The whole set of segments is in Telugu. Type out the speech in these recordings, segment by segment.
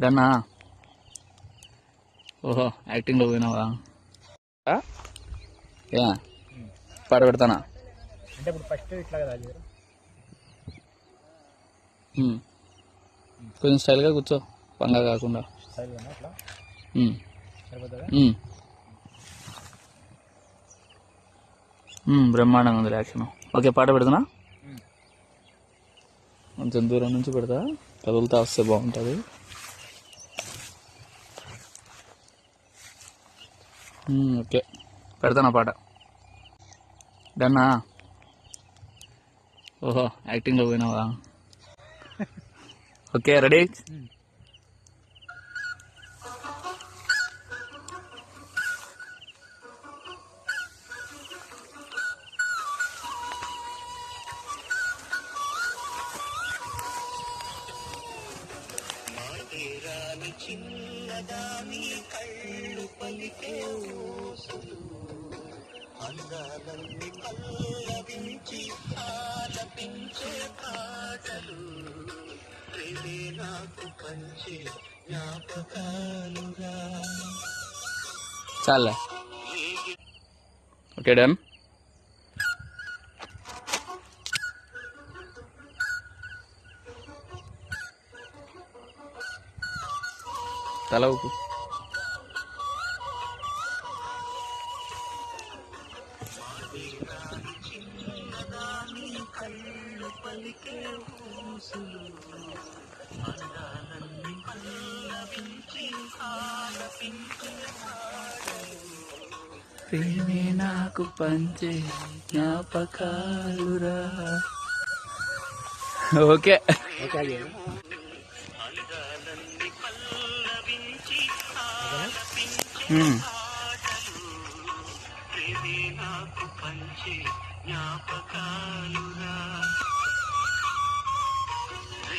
డన్నా. ఓహో యాక్టింగ్లో పోయినావా? ఆ? ఏ పాట పెడతానా? అంటే ఇప్పుడు ఫస్ట్ ఇట్లా కదా. కొంచెం స్టైల్గా కూర్చో పంగా కాకుండా. బ్రహ్మాండంగా ఉంది యాక్షన్ ఓకే పాట పెడతానా? ఉమ్. కొంచెం దూరం నుంచి పెడతా. కదులుతా వస్తే బాగుంటుంది. ఓకే. పెడతానా పాట? డన్నా? ఓహో యాక్టింగ్లో పోయినావా? Okay ready? చాలే. ఓకే డన్ తల ఊపు. ప్రేమే నాకు పంచే జ్ఞాపకాలురా. ఓకే. ప్రేమే నాకు పంచే జ్ఞాపకాలురా.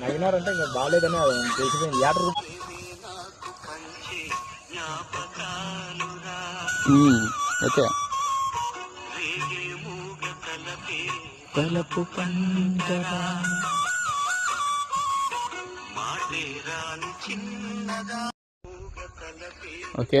నవ్వినారంటే ఇంకా బాగాలేదని అది. తెలిసిపోయింది. యాటర్ మ్మ్. ఓకే. తలపు పంటరా ఓకే.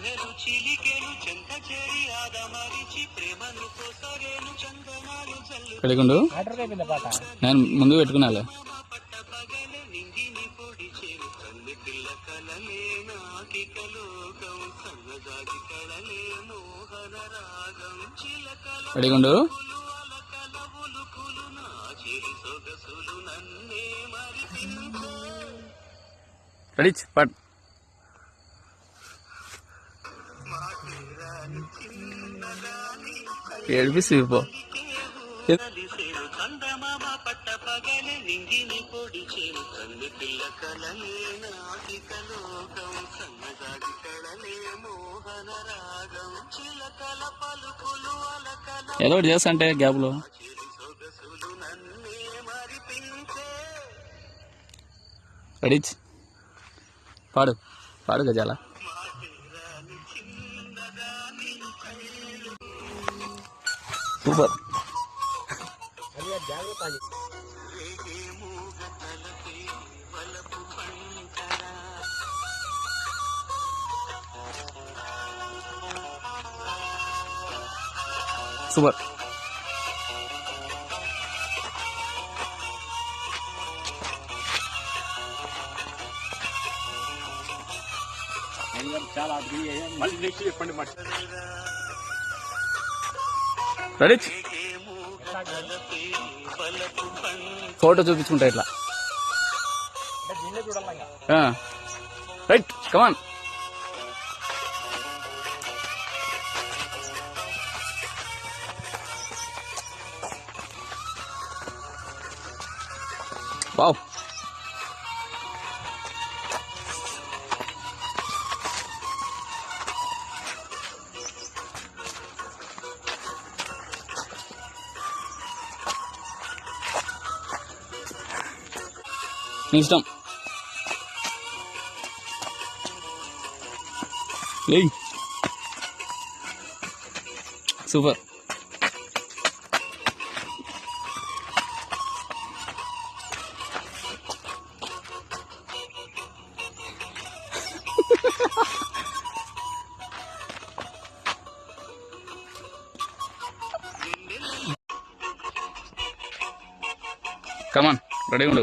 అవసరం లేదు కదా ఇంకా రెడీ డౌన్ కడిగుండు యాటర్కి అయిపోయింది పాట. నేను ముందు పెట్టుకున్నాలే. కడిగుండు రెడీ పట్. ఏడిపిసి పో ఏదో ఒకటి చేస్తా అంటే గ్యాప్లో. రెడీ పాడు. పాడు గజాలా. coba. Coba. Jalan dia ya, malah nikir pun macam. Ready photo చూపించుకుంటా ఇట్లా. రైట్ కమాన్ వావ్ నీ ఇష్టం ఏయ్ సూపర్ కమాన్ రెడీ ఉండు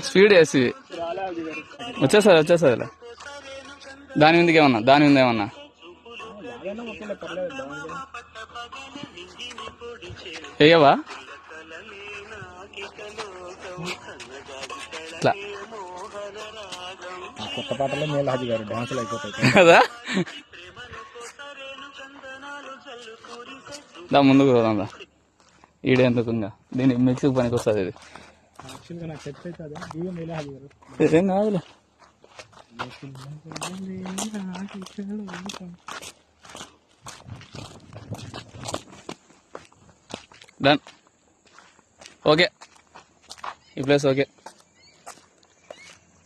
స్పీడ్ వేసి. వచ్చేసారి వచ్చేసారి దాని మీదకి ఏమన్నా దాని మీద ఏమన్నా? వేయవా? ఇట్లా. కొత్త పాటలో గారు డాన్సులు అయిపోతాయి. కదా? దా ముందుకు దా. ఈడేందుకు ఇంకా దీనికి మిక్సీకి పనికి వస్తుంది ఇది ఏం కాదులే. డన్ ఓకే ఈ ప్లేస్ ఓకే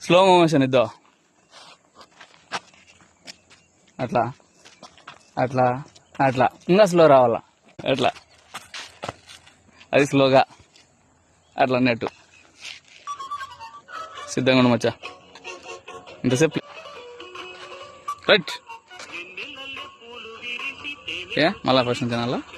స్లో మోషన్ ఇద్దా? అట్లా. అట్లా. అట్లా. ఇంకా స్లో రావాలా? అట్లా. అది స్లోగా. అట్లా అన్నట్టు. సిద్ధంగా ఉండమచ్చా ఇంతసేపు రైట్. ఏ మళ్ళా ఫస్ట్ నుంచి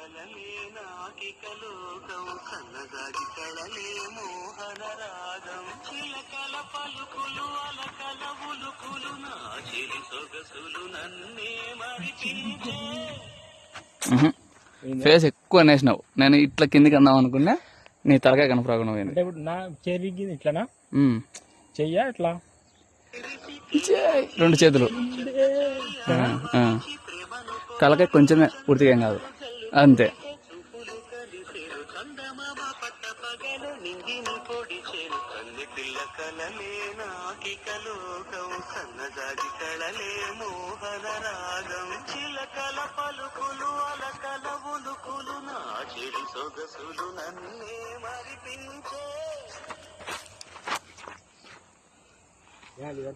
ఫేస్ ఎక్కువ అనేసినావు. నేను ఇట్లా కిందికి అందాం అనుకున్నా నీ తలకాయ కనపడకుండా పోయింది. అంటే ఇప్పుడు నా ఇట్లానా. చెయ్యా ఇట్లా. రెండు చేతులు. తలకాయ కొంచెమే పూర్తిగా ఏం కాదు. అంతే. కళలే మోహన రాగం. చిలకల పలుకులు అలకల ఉలుకులు నా చెడు సొగసులు నన్నే మరిపించే.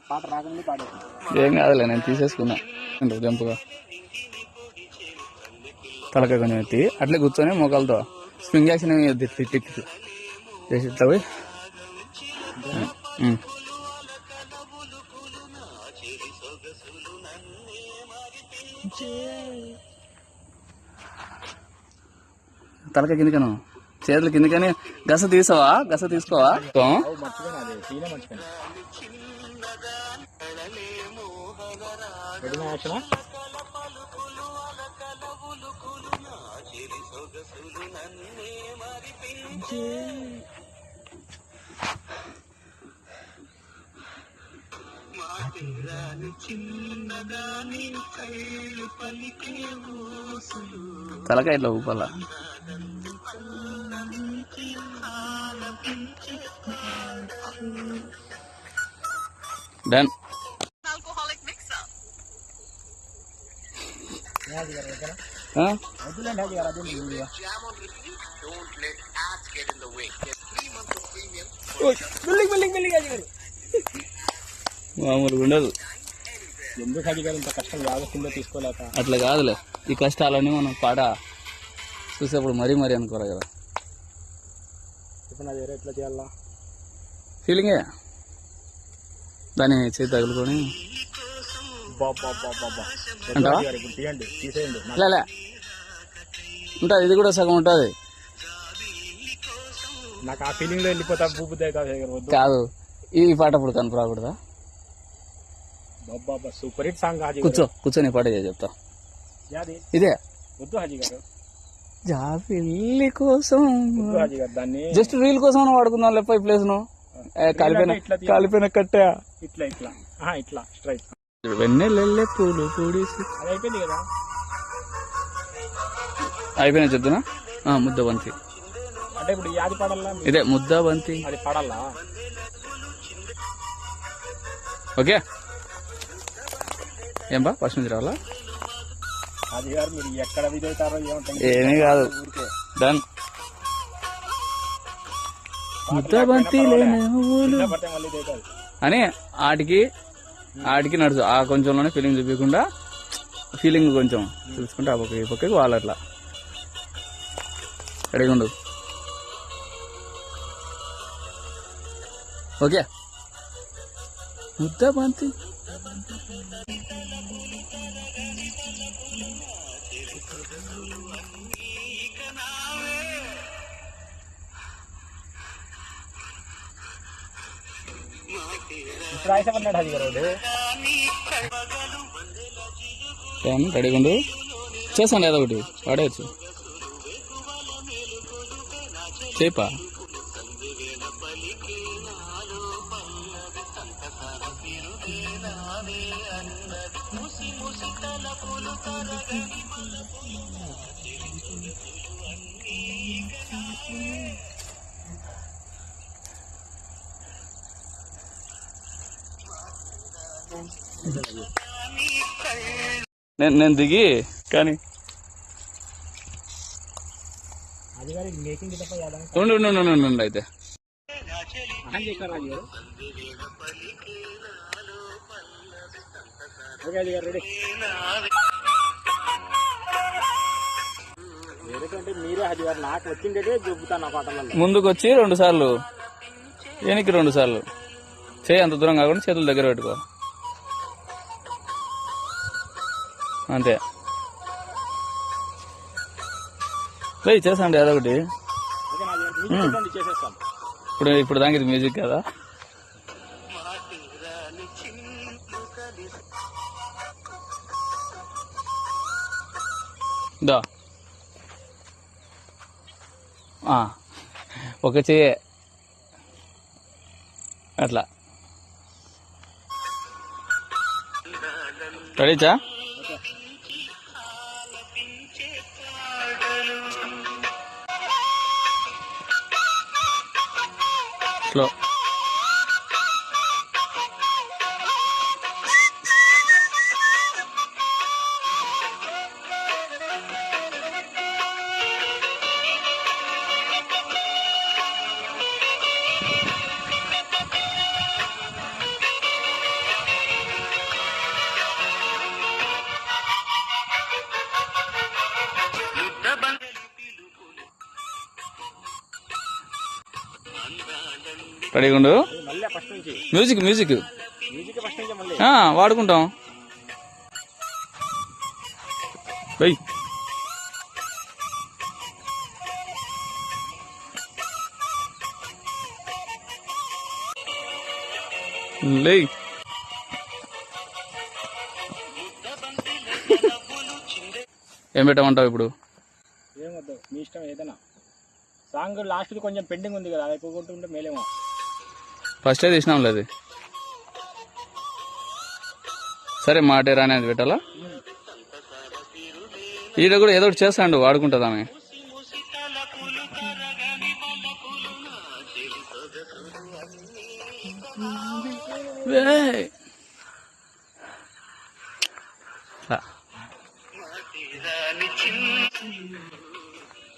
పాట రాకముందు పాడేసి ఏం కాదులే నేను తీసేసుకున్నా. జంపుగా తలకాయ కొంచెం ఎత్తి అట్లే కూర్చొని మోకాలతో స్ప్రింగ్ యాక్షన్ చేసి ఇట్లా పోయి. తలక తలకాయ చేతులు కిందికని. గస తీసావా? గస తీసుకోవా? మర్చిపోయినా అది సీనే మర్చిపోయినా రెడీ యాక్షన్ తలకాయ ఇట్లా ఊపాల డన్ హాజీ గారు ఓకేనా ఆ? వద్దులేండి హాజీ గారు అదే video billing billing billing Haji గారు మామూలుగా ఉండదు. ఎందుకు హాజీ గారు ఇంత కష్టం యాగస్తుందో తీసుకోలేక. అట్లా కాదులే. ఈ కష్టాలన్నీ మనం పాట చూసేప్పుడు మరీ మరీ అనుకోరా కదా. ఇప్పుడు ఎట్లా చేయాలా? ఫీలింగే దాన్ని చేతి తగులుకొని. ఉంటుంది ఇది కూడా సగం ఉంటుంది. నాకు ఆ ఫీలింగ్లో వెళ్ళిపోతా కాదు. ఈ పాట ఇప్పుడు కనుక రాకూడదా? బాబా సూపర్ హిట్ సాంగ్ హాజీ కూర్చో గారు. కూర్చొని పాట చెప్తా. ఇదే? వద్దు హాజీ గారు. జాబిల్లి కోసం. జస్ట్ రీల్ కోసం వాడుకుందాం లేకపోతే ఈ ప్లేస్ను. తీయాలి. కాలిపోయిన కట్టా. ఇట్లా ఇట్లా. ఇట్లా స్ట్రైట్ వెన్నెల్లెల్లె పూలు పూడేసి. అయిపోయింది కదా? అయిపోయినా చెప్తున్నా? ముద్ద బంతి. అంటే ఇప్పుడు యాది పాడాలా ఇదే ముద్ద బంతి. అది పాడాలా ఓకే? ఏం బా ఫస్ట్ నుంచి రావాలా? ఏమో కాదు. డన్ ముద్ద బంతి లేని ఊలు కింద పడితే మళ్ళీ ఇదవుతుంది అని ఆటికి ఆటికి నడుచు. ఆ కొంచెంలోనే ఫీలింగ్ చూపించకుండా ఫీలింగ్ కొంచెం చూసుకుంటే ఆ పక్క ఈ పక్కకి వాళ్ళు అట్లా. రెడీగా ఉండు. ఓకే. ముద్ద ఇప్పుడు ఆశపడినాడు హరి గారు రెడీగా ఉండు? చేసాను ఏదో ఒకటి వాడేయచ్చు. చేపా? నేను నేను దిగి కానీ ఉండు ఉండు ఉండు, ఉండు అయితే. ముందుకు వచ్చి రెండు సార్లు వెనక్కి రెండు సార్లు. చేయి అంత దూరం కాకుండా చేతులు దగ్గర పెట్టుకో. అంతే. వెయ్యి చేసాండి ఒకటి. ఇప్పుడు ఇప్పుడు దానికి ఇది మ్యూజిక్ కదా. దా. ఒక చెయ్యి. అట్లా. రెడీచా స్లో రెడీగా ఉండు మ్యూజిక్ మ్యూజిక్. వాడుకుంటాం. లే. ఏం పెట్టమంటావు ఇప్పుడు? ఏమొద్దు మీ ఇష్టం ఏదైనా. సాంగ్ లాస్ట్ కొంచెం పెండింగ్ ఉంది కదా అది అయిపోకుంటుంటే మేలేమో. ఫస్టే తీసినాం లేదు సరే మాటే రాని అది పెట్టాలా? ఈడ కూడా ఏదో ఒకటి చేస్తాండు వాడుకుంటుంది ఆమె.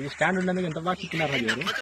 ఈ స్టాండ్ ఉన్నందుకు ఎంత బాగా చిక్కినారు ఎవరు